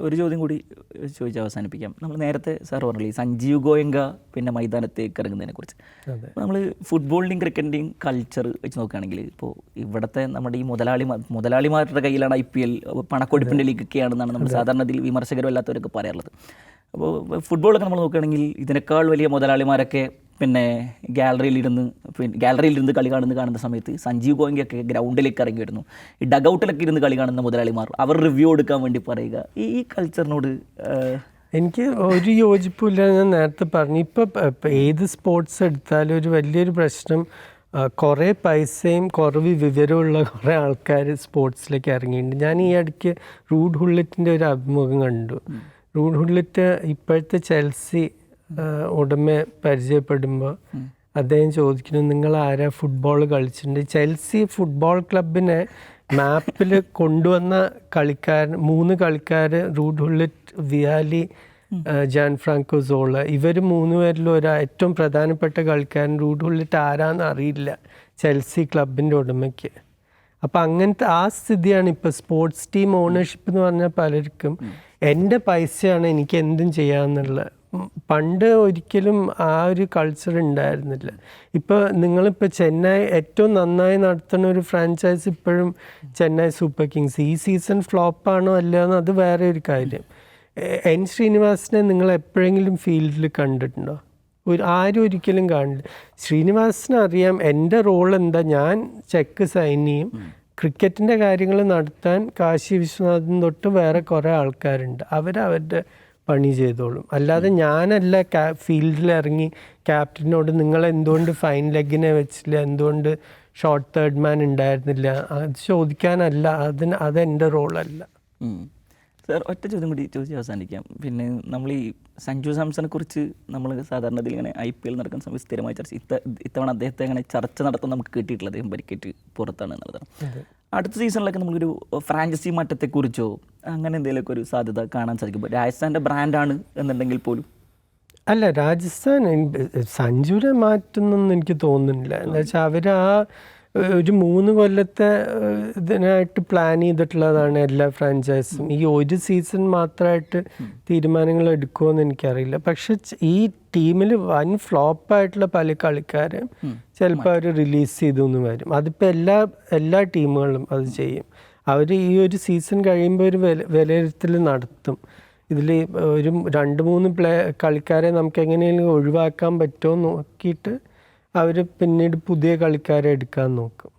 ഒരു ചോദ്യം കൂടി ചോദിച്ച് അവസാനിപ്പിക്കാം. നമ്മൾ നേരത്തെ സാർ പറഞ്ഞില്ലേ ഈ സഞ്ജീവ് ഗോയങ്ക പിന്നെ മൈതാനത്തേക്ക് ഇറങ്ങുന്നതിനെ കുറിച്ച്. അതെ. നമ്മൾ ഫുട്ബോളിന്റെയും ക്രിക്കറ്റിന്റെയും കൾച്ചർ വെച്ച് നോക്കുകയാണെങ്കിൽ ഇപ്പോൾ ഇവിടുത്തെ നമ്മുടെ ഈ മുതലാളി മുതലാളിമാരുടെ കയ്യിലാണ് ഐ പി എൽ പണക്കൊടുപ്പിന്റെ ലീഗൊക്കെയാണെന്നാണ് നമ്മൾ സാധാരണ ഇതിൽ വിമർശകരും അല്ലാത്തവരൊക്കെ പറയാറുള്ളത്. അപ്പോൾ ഫുട്ബോളൊക്കെ നമ്മൾ നോക്കുകയാണെങ്കിൽ ഇതിനേക്കാൾ വലിയ മുതലാളിമാരൊക്കെ പിന്നെ ഗാലറിയിലിരുന്ന് പിന്നെ ഗാലറിയിലിരുന്ന് കളി കാണുന്ന കാണുന്ന സമയത്ത് സഞ്ജീവ് ഗോയങ്കയൊക്കെ ഗ്രൗണ്ടിലേക്ക് ഇറങ്ങി വരുന്നു ഈ ഡഗൗട്ടിലൊക്കെ ഇരുന്ന് കളി കാണുന്ന മുതലാളിമാർ അവർ റിവ്യൂ എടുക്കാൻ വേണ്ടി പറയുക. ഈ കൾച്ചറിനോട് എനിക്ക് ഒരു യോജിപ്പില്ല ഞാൻ നേരത്തെ പറഞ്ഞു. ഇപ്പം ഏത് സ്പോർട്സ് എടുത്താലും ഒരു വലിയൊരു പ്രശ്നം കുറേ പൈസയും കുറവ് വിവരമുള്ള കുറേ ആൾക്കാർ സ്പോർട്സിലേക്ക് ഇറങ്ങിയിട്ടുണ്ട്. ഞാൻ ഈ ഇടയ്ക്ക് റൂഡ് ഹുള്ളറ്റിന്റെ ഒരു അഭിമുഖം കണ്ടു. റൂഡ് ഹുള്ളറ്റ് ഇപ്പോഴത്തെ ചെൽസി ആ, ഉടമയെ പരിചയപ്പെടുമ്പോൾ അദ്ദേഹം ചോദിക്കുന്നു നിങ്ങൾ ആരാ ഫുട്ബോൾ കളിച്ചിട്ടുണ്ട്? ചെൽസി ഫുട്ബോൾ ക്ലബിനെ മാപ്പിൽ കൊണ്ടുവന്ന കളിക്കാരൻ മൂന്ന് കളിക്കാർ Ruud Gullit Vialli Gianfranco Zola ഇവർ മൂന്ന് പേരിലും ഒരു ഏറ്റവും പ്രധാനപ്പെട്ട കളിക്കാരൻ റൂഡ് ഹുള്ളറ്റ് ആരാന്ന് അറിയില്ല ചെൽസി ക്ലബിന്റെ ഉടമയ്ക്ക്. അപ്പം അങ്ങനത്തെ ആ സ്ഥിതിയാണ് ഇപ്പോൾ സ്പോർട്സ് ടീം ഓണർഷിപ്പ് എന്ന് പറഞ്ഞാൽ പലർക്കും എന്റെ പൈസയാണ് എനിക്ക് എന്തും ചെയ്യാമെന്നുള്ള പണ്ട് ഒരിക്കലും ആ ഒരു കൾച്ചർ ഉണ്ടായിരുന്നില്ല. ഇപ്പോൾ നിങ്ങളിപ്പോൾ ചെന്നൈ ഏറ്റവും നന്നായി നടത്തുന്ന ഒരു ഫ്രാഞ്ചൈസ് ഇപ്പോഴും ചെന്നൈ സൂപ്പർ കിങ്സ്. ഈ സീസൺ ഫ്ലോപ്പാണോ അല്ലയോ എന്ന് അത് വേറെ ഒരു കാര്യം. എൻ ശ്രീനിവാസിനെ നിങ്ങൾ എപ്പോഴെങ്കിലും ഫീൽഡിൽ കണ്ടിട്ടുണ്ടോ? ഒരു ആരും ഒരിക്കലും കാണില്ല. ശ്രീനിവാസിനെ അറിയാം എന്റെ റോൾ എന്താ. ഞാൻ ചെക്ക് സൈൻ ചെയ്യും. ക്രിക്കറ്റിന്റെ കാര്യങ്ങൾ നടത്താൻ കാശി വിശ്വനാഥൻ തൊട്ട് വേറെ കുറേ ആൾക്കാരുണ്ട്. അവരവരുടെ പണി ചെയ്തോളും. അല്ലാതെ ഞാനല്ല ക്യാ ഫീൽഡിൽ ഇറങ്ങി ക്യാപ്റ്റനോട് നിങ്ങൾ എന്തുകൊണ്ട് ഫൈൻ ലെഗിനെ വെച്ചില്ല? എന്തുകൊണ്ട് ഷോർട്ട് തേർഡ് മാൻ ഉണ്ടായിരുന്നില്ല? അത് ചോദിക്കാനല്ല. അതിന് അതെന്റെ റോളല്ല. സാർ ഒറ്റ ചോദ്യം കൂടി ചോദിച്ച് അവസാനിക്കാം. പിന്നെ നമ്മൾ ഈ സഞ്ജു സാംസനെ കുറിച്ച് നമ്മൾ സാധാരണ ഇങ്ങനെ ഐ പി എൽ നടക്കുന്ന സമയത്ത് സ്ഥിരമായി ചർച്ച ഇത്ത ഇത്തവണ അദ്ദേഹത്തെ അങ്ങനെ ചർച്ച നടത്താൻ നമുക്ക് കിട്ടിയിട്ടുള്ളത് അദ്ദേഹം പരിക്കേറ്റ് പുറത്താണ് എന്നുള്ളതാണ് അടുത്ത സീസണിലൊക്കെ നമ്മളൊരു ഫ്രാഞ്ചൈസി മാറ്റത്തെക്കുറിച്ചോ അങ്ങനെ എന്തെങ്കിലുമൊക്കെ ഒരു സാധ്യത കാണാൻ സാധിക്കും. രാജസ്ഥാന്റെ ബ്രാൻഡാണ് എന്നുണ്ടെങ്കിൽ പോലും. അല്ല രാജസ്ഥാൻ സഞ്ജുരെ മാറ്റുന്നൊന്നും എനിക്ക് തോന്നുന്നില്ല. എന്താ വെച്ചാൽ അവർ ആ ഒരു മൂന്ന് കൊല്ലത്തെ ഇതിനായിട്ട് പ്ലാൻ ചെയ്തിട്ടുള്ളതാണ് എല്ലാ ഫ്രാഞ്ചൈസും ഈ ഒരു സീസൺ മാത്രമായിട്ട് തീരുമാനങ്ങൾ എടുക്കുമെന്ന് എനിക്കറിയില്ല. പക്ഷെ ഈ ടീമിൽ വൻ ഫ്ലോപ്പായിട്ടുള്ള പല കളിക്കാരും ചിലപ്പോൾ അവർ റിലീസ് ചെയ്തു എന്ന് വരും. അതിപ്പോൾ എല്ലാ എല്ലാ ടീമുകളും അത് ചെയ്യും. അവർ ഈ ഒരു സീസൺ കഴിയുമ്പോൾ ഒരു വില വിലയിരുത്തൽ നടത്തും. ഇതിൽ ഒരു രണ്ട് മൂന്ന് പ്ലേ കളിക്കാരെ നമുക്ക് എങ്ങനെയെങ്കിലും ഒഴിവാക്കാൻ പറ്റുമോ നോക്കിയിട്ട് അവർ പിന്നീട് പുതിയ കളിക്കാരെ എടുക്കാൻ നോക്കും.